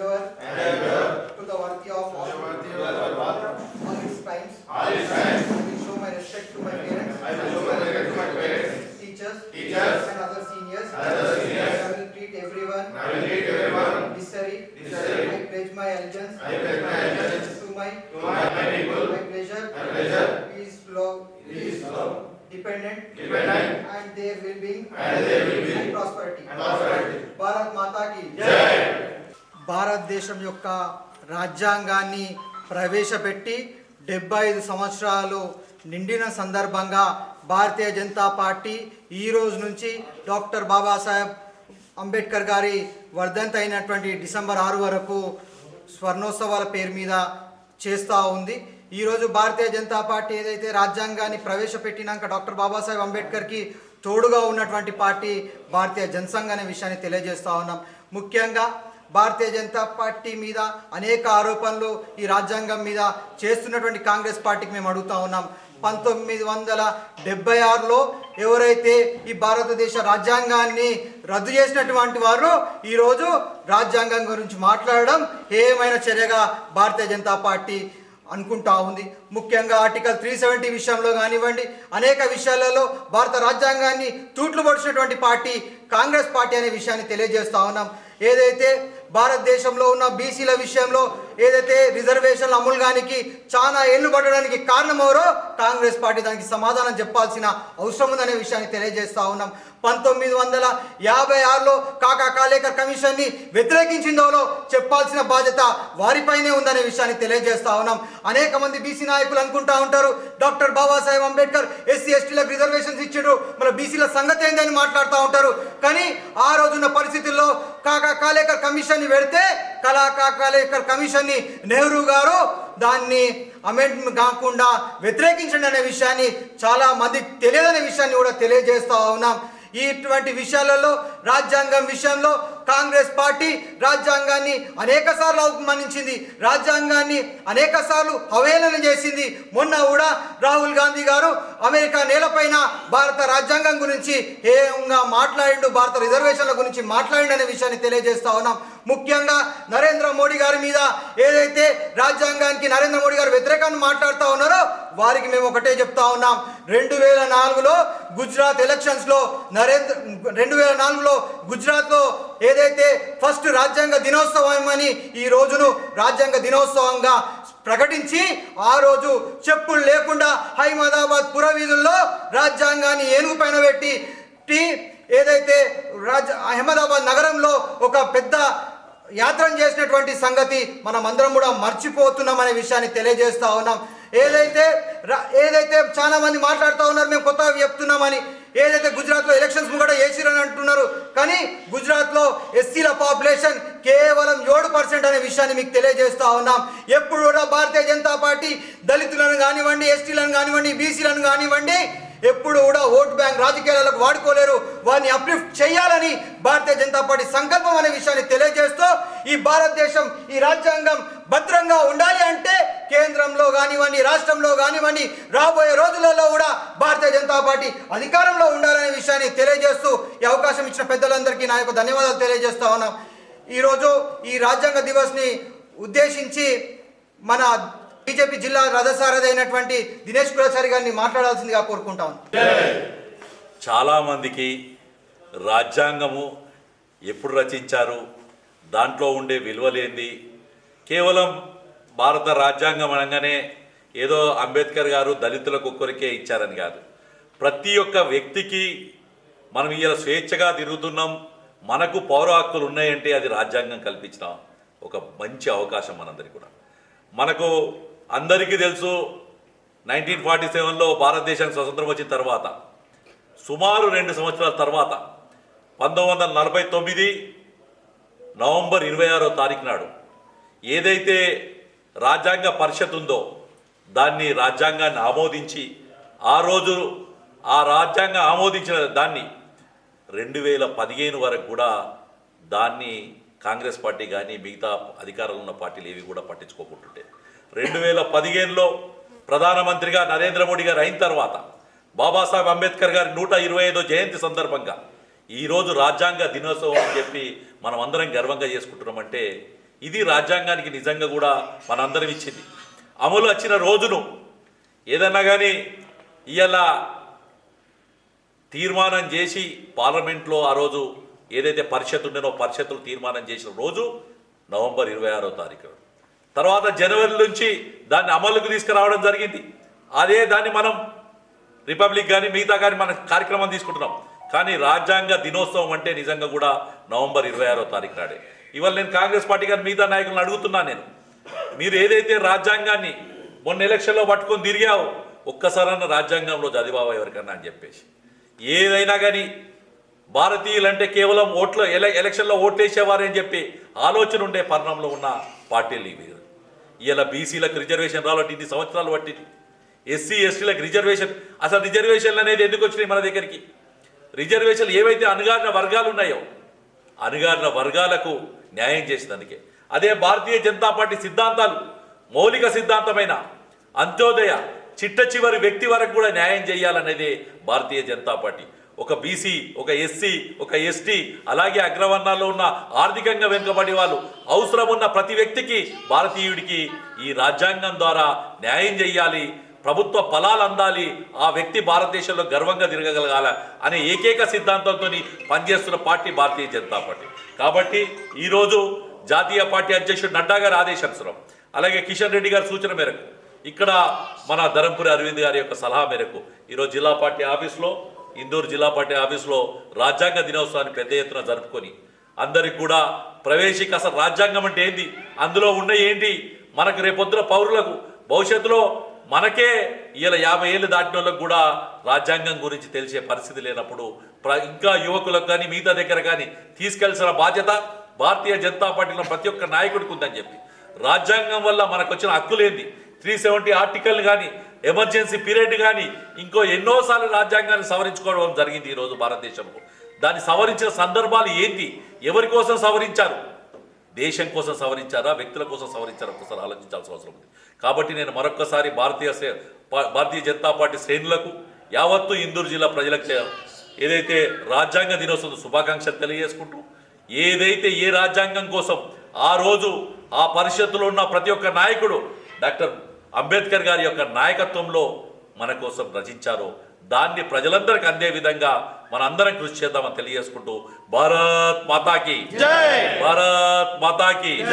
endeavor, endeavor to the worthy of all, all its. I will show my respect to my parents. I will show my respect to my parents. Teachers, teachers and other seniors. Other seniors. I will treat everyone. I will treat everyone. Necessary. I pledge my allegiance. I pledge my allegiance to my to my people. My pleasure. My pleasure. Peace, love. Peace, love. Dependent, dependent, and there will be, and there will be, and prosperity. And prosperity. భారతదేశం యొక్క రాజ్యాంగాన్ని ప్రవేశపెట్టి డెబ్బై ఐదు సంవత్సరాలు నిండిన సందర్భంగా భారతీయ Janata party ఈ రోజు నుంచి డాక్టర్ బాబాసాహెబ్ అంబేద్కర్ గారి వర్ధంతి అయినటువంటి డిసెంబర్ ఆరు వరకు స్వర్ణోత్సవాల పేరు మీద చేస్తూ ఉంది. ఈరోజు భారతీయ జనతా పార్టీ ఏదైతే రాజ్యాంగాన్ని ప్రవేశపెట్టినాక డాక్టర్ బాబాసాహెబ్ అంబేద్కర్కి తోడుగా ఉన్నటువంటి పార్టీ భారతీయ జనసంఘ్ అనే విషయాన్ని తెలియజేస్తూ ఉన్నాం. ముఖ్యంగా భారతీయ జనతా పార్టీ మీద అనేక ఆరోపణలు ఈ రాజ్యాంగం మీద చేస్తున్నటువంటి కాంగ్రెస్ పార్టీకి మేము అడుగుతా ఉన్నాం. పంతొమ్మిది వందల డెబ్బై ఆరులో ఎవరైతే ఈ భారతదేశ రాజ్యాంగాన్ని రద్దు చేసినటువంటి వారు ఈరోజు రాజ్యాంగం గురించి మాట్లాడడం ఏమైనా చర్యగా భారతీయ జనతా పార్టీ అనుకుంటా ఉంది. ముఖ్యంగా ఆర్టికల్ త్రీ సెవెంటీ విషయంలో కానివ్వండి అనేక విషయాలలో భారత రాజ్యాంగాన్ని తూట్లు పడిచినటువంటి పార్టీ కాంగ్రెస్ పార్టీ అనే విషయాన్ని తెలియజేస్తా ఉన్నాం. ఏదైతే భారతదేశంలో ఉన్న బీసీల విషయంలో ఏదైతే రిజర్వేషన్లు అమలు కానికి చాలా ఏళ్ళు పడడానికి కారణం ఎవరో కాంగ్రెస్ పార్టీ దానికి సమాధానం చెప్పాల్సిన అవసరం ఉందనే విషయాన్ని తెలియజేస్తా ఉన్నాం. పంతొమ్మిది వందల యాభై ఆరులో కాకా కాలేకర్ కమిషన్ని వ్యతిరేకించిందోలో చెప్పాల్సిన బాధ్యత వారిపైనే ఉందనే విషయాన్ని తెలియజేస్తా ఉన్నాం. అనేక మంది బీసీ నాయకులు అనుకుంటా ఉంటారు డాక్టర్ బాబాసాహెబ్ అంబేద్కర్ ఎస్సీ ఎస్టీలకు రిజర్వేషన్స్ ఇచ్చారు మన బీసీల సంగతి ఏందని మాట్లాడుతూ ఉంటారు. కానీ ఆ రోజున్న పరిస్థితుల్లో కాకా కాలేకర్ కమిషన్ని పెడితే కళాకా కాలేకర్ కమిషన్ని నెహ్రూ గారు దాన్ని అమెండ్మెంట్ కాకుండా వ్యతిరేకించండి అనే విషయాన్ని చాలా మందికి తెలియదనే విషయాన్ని కూడా తెలియజేస్తా ఉన్నాం. ఇటువంటి విషయాలలో రాజ్యాంగం విషయంలో కాంగ్రెస్ పార్టీ రాజ్యాంగాన్ని అనేక సార్లు అవమానించింది రాజ్యాంగాన్ని అనేక సార్లు అవహేళన చేసింది. మొన్న కూడా రాహుల్ గాంధీ గారు అమెరికా నేలపైన భారత రాజ్యాంగం గురించి ఏంగా మాట్లాడిండు భారత రిజర్వేషన్ల గురించి మాట్లాడిండు అనే విషయాన్ని తెలియజేస్తా ఉన్నాం. ముఖ్యంగా నరేంద్ర మోడీ గారి మీద ఏదైతే రాజ్యాంగానికి నరేంద్ర మోడీ గారు వ్యతిరేకాన్ని మాట్లాడుతూ ఉన్నారో వారికి మేము ఒకటే చెప్తా ఉన్నాం. రెండు వేల నాలుగులో గుజరాత్ ఎలక్షన్స్లో నరేంద్ర రెండు వేల నాలుగులో గుజరాత్లో ఏదైతే ఫస్ట్ రాజ్యాంగ దినోత్సవం అని ఈ రోజును రాజ్యాంగ దినోత్సవంగా ప్రకటించి ఆ రోజు చెప్పులు లేకుండా హైమదాబాద్ పురవీధుల్లో రాజ్యాంగాన్ని ఏనుగు పైన పెట్టి ఏదైతే రాజ్ అహ్మదాబాద్ నగరంలో ఒక పెద్ద యాత్రను చేసినటువంటి సంగతి మనం అందరం కూడా మర్చిపోతున్నాం అనే విషయాన్ని తెలియజేస్తూ ఉన్నాం. ఏదైతే రా- ఏదైతే చాలామంది మాట్లాడుతూ ఉన్నారు మేము కొత్తగా చెప్తున్నామని ఏదైతే గుజరాత్లో ఎలక్షన్స్ కూడా వేసిరని అంటున్నారు కానీ గుజరాత్లో ఎస్సీల పాపులేషన్ కేవలం ఏడు పర్సెంట్ అనే విషయాన్ని మీకు తెలియజేస్తా ఉన్నాం. ఎప్పుడు కూడా భారతీయ జనతా పార్టీ దళితులను కానివ్వండి ఎస్టీలను కానివ్వండి బీసీలను కానివ్వండి ఎప్పుడు కూడా ఓట్ బ్యాంక్ రాజకీయాలకు వాడుకోలేరు. వారిని అప్లిఫ్ట్ చేయాలని భారతీయ జనతా పార్టీ సంకల్పం అనే విషయాన్ని తెలియజేస్తూ ఈ భారతదేశం ఈ రాజ్యాంగం భద్రంగా ఉండాలి అంటే కేంద్రంలో కానివ్వండి రాష్ట్రంలో కానివ్వండి రాబోయే రోజులలో కూడా జనతా పార్టీ అధికారంలో ఉండాలనే విషయాన్ని తెలియజేస్తూ ఈ అవకాశం ఇచ్చిన పెద్దలందరికీ నా యొక్క ధన్యవాదాలు తెలియజేస్తా ఉన్నాం. ఈరోజు ఈ రాజ్యాంగ దివస్ని ఉద్దేశించి మన బీజేపీ జిల్లా రథసారథి అయినటువంటి దినేష్ కులచారి గారిని మాట్లాడాల్సిందిగా కోరుకుంటాం చాలామందికి రాజ్యాంగము ఎప్పుడు రచించారు? దాంట్లో ఉండే విలువలేంది. కేవలం భారత రాజ్యాంగం అనగానే ఏదో అంబేద్కర్ గారు దళితులకు ఒక్కరికే ఇచ్చారని కాదు. ప్రతి ఒక్క వ్యక్తికి మనం ఇలా స్వేచ్ఛగా తిరుగుతున్నాం. మనకు పౌర హక్కులు ఉన్నాయంటే అది రాజ్యాంగం కల్పించిన ఒక మంచి అవకాశం మనందరికీ కూడా. మనకు అందరికీ తెలుసు నైన్టీన్ ఫార్టీ సెవెన్లో భారతదేశానికి స్వతంత్రం వచ్చిన తర్వాత సుమారు రెండు సంవత్సరాల తర్వాత పంతొమ్మిది వందల నలభై తొమ్మిది నవంబర్ ఇరవై ఆరో తారీఖు నాడు ఏదైతే రాజ్యాంగ పరిషత్ ఉందో దాన్ని రాజ్యాంగాన్ని ఆమోదించి ఆ రోజు ఆ రాజ్యాంగం ఆమోదించిన దాన్ని రెండు వేల పదిహేను వరకు కూడా దాన్ని కాంగ్రెస్ పార్టీ కానీ మిగతా అధికారంలో ఉన్న పార్టీలు ఏవి కూడా పట్టించుకోకుంటుంటే రెండు వేల పదిహేనులో ప్రధానమంత్రిగా నరేంద్ర మోడీ గారు అయిన తర్వాత బాబాసాహెబ్ అంబేద్కర్ గారి నూట ఇరవై ఐదో జయంతి సందర్భంగా ఈరోజు రాజ్యాంగ దినోత్సవం అని చెప్పి మనం అందరం గర్వంగా చేసుకుంటున్నామంటే ఇది రాజ్యాంగానికి నిజంగా కూడా మనందరం ఇచ్చింది. అమలు వచ్చిన రోజును ఏదన్నా కానీ ఇలా తీర్మానం చేసి పార్లమెంట్లో ఆ రోజు ఏదైతే పరిషత్ ఉండేనో పరిషత్తులు తీర్మానం చేసిన రోజు నవంబర్ ఇరవై ఆరో తారీఖు. తర్వాత జనవరి నుంచి దాన్ని అమలుకు తీసుకురావడం జరిగింది. అదే దాన్ని మనం రిపబ్లిక్ కానీ మిగతా కానీ మన కార్యక్రమం తీసుకుంటున్నాం. కానీ రాజ్యాంగ దినోత్సవం అంటే నిజంగా కూడా నవంబర్ ఇరవై ఆరో తారీఖు నాడే. ఇవాళ నేను కాంగ్రెస్ పార్టీ గారి మిగతా నాయకులను అడుగుతున్నా నేను. మీరు ఏదైతే రాజ్యాంగాన్ని మొన్న ఎలక్షన్లో పట్టుకొని తిరిగావు ఒక్కసారన్న రాజ్యాంగంలో చదివావా ఎవరికన్నా అని చెప్పేసి. ఏదైనా కానీ భారతీయులంటే కేవలం ఓట్లు ఎల ఎలక్షన్లో ఓట్లేసేవారని చెప్పి ఆలోచన ఉండే పర్ణంలో ఉన్న పార్టీలు ఇవి. ఇలా బీసీలకు రిజర్వేషన్ రావాలంటే ఇన్ని సంవత్సరాలు పట్టింది. ఎస్సీ ఎస్టీలకు రిజర్వేషన్. అసలు రిజర్వేషన్లు అనేది ఎందుకు వచ్చినాయి మన దగ్గరికి? రిజర్వేషన్లు ఏవైతే అణగారిన వర్గాలు ఉన్నాయో అణగారిన వర్గాలకు న్యాయం చేసినందుకే అదే భారతీయ జనతా పార్టీ సిద్ధాంతాలు మౌలిక సిద్ధాంతమైన అంత్యోదయ చిట్ట చివరి వ్యక్తి వరకు కూడా న్యాయం చేయాలనేదే భారతీయ జనతా పార్టీ. ఒక బీసీ ఒక ఎస్సీ ఒక ఎస్టీ అలాగే అగ్రవర్ణాల్లో ఉన్న ఆర్థికంగా వెనుకబడి వాళ్ళు అవసరం ఉన్న ప్రతి వ్యక్తికి భారతీయుడికి ఈ రాజ్యాంగం ద్వారా న్యాయం చేయాలి ప్రభుత్వ ఫలాలు అందాలి ఆ వ్యక్తి భారతదేశంలో గర్వంగా తిరగగలగాల అనే ఏకైక సిద్ధాంతంతో పనిచేస్తున్న పార్టీ భారతీయ జనతా పార్టీ. కాబట్టి ఈరోజు జాతీయ పార్టీ అధ్యక్షుడు నడ్డా గారి ఆదేశానుసారం అలాగే కిషన్ రెడ్డి గారి సూచన మేరకు ఇక్కడ మన ధరంపురి అరవింద్ గారి యొక్క సలహా మేరకు ఈరోజు జిల్లా పార్టీ ఆఫీస్లో ఇందూరు జిల్లా పార్టీ ఆఫీస్లో రాజ్యాంగ దినోత్సవాన్ని పెద్ద ఎత్తున జరుపుకొని అందరికి కూడా ప్రవేశిక అసలు రాజ్యాంగం అంటే ఏంది? అందులో ఉన్న ఏంటి? మనకు రేపొద్దున పౌరులకు భవిష్యత్తులో మనకే ఇలా యాభై ఏళ్ళు దాటిన వాళ్ళకు కూడా రాజ్యాంగం గురించి తెలిసే పరిస్థితి లేనప్పుడు ప్ర- ఇంకా యువకులకు కానీ మిగతా దగ్గర కానీ తీసుకెళ్ళాల్సిన బాధ్యత భారతీయ జనతా పార్టీలో ప్రతి ఒక్క నాయకుడికి ఉందని చెప్పి రాజ్యాంగం వల్ల మనకు వచ్చిన హక్కులేంది త్రీ సెవెంటీ ఆర్టికల్ కానీ ఎమర్జెన్సీ పీరియడ్ కానీ ఇంకో ఎన్నోసార్లు రాజ్యాంగాన్ని సవరించుకోవడం జరిగింది ఈరోజు భారతదేశంలో. దాన్ని సవరించిన సందర్భాలు ఏంటి? ఎవరి కోసం సవరించారు? దేశం కోసం సవరించారా? వ్యక్తుల కోసం సవరించారా? ఒకసారి ఆలోచించాల్సిన అవసరం ఉంది. కాబట్టి నేను మరొక్కసారి భారతీయ భారతీయ జనతా పార్టీ శ్రేణులకు యావత్తు ఇందూరు జిల్లా ప్రజలకు ఏదైతే రాజ్యాంగ దినోత్సవం శుభాకాంక్షలు తెలియజేసుకుంటూ ఏదైతే ఏ రాజ్యాంగం కోసం ఆ రోజు ఆ పరిషత్తులో ఉన్న ప్రతి ఒక్క నాయకుడు డాక్టర్ అంబేద్కర్ గారి యొక్క నాయకత్వంలో మన కోసం రచించారో. దాన్ని ప్రజలందరికీ అందే విధంగా మనందరం కృషి చేద్దామని తెలియజేసుకుంటూ భారత్ మాతాకి. భారత్ మాతాకి.